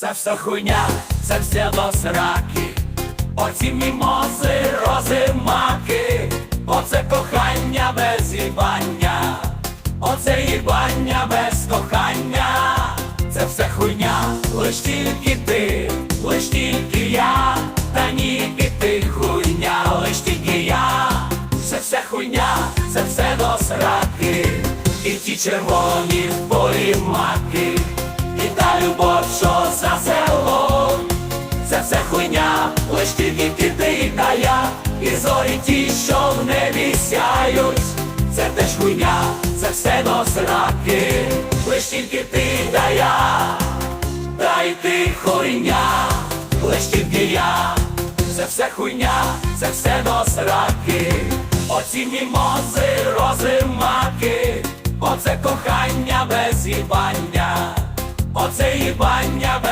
Це все хуйня, це все до сраки. Оці мімози, рози, маки, оце кохання без їбання, оце їбання без кохання, це все хуйня, лиш тільки ти, лиш тільки я, та ніки ти хуйня, лиш тільки я, це все хуйня, це все до сраки, і ті червоні полі маки, і та любов, що. Це хуйня, лиш тільки ти, ти та я, і зорі ті, що в небі сяють, це теж хуйня, це все до сраки, лиш тільки ти та я, та й ти хуйня, лиш тільки я, це все хуйня, це все до сраки, оці мімози, рози, маки, оце кохання без їбання, оце їбання без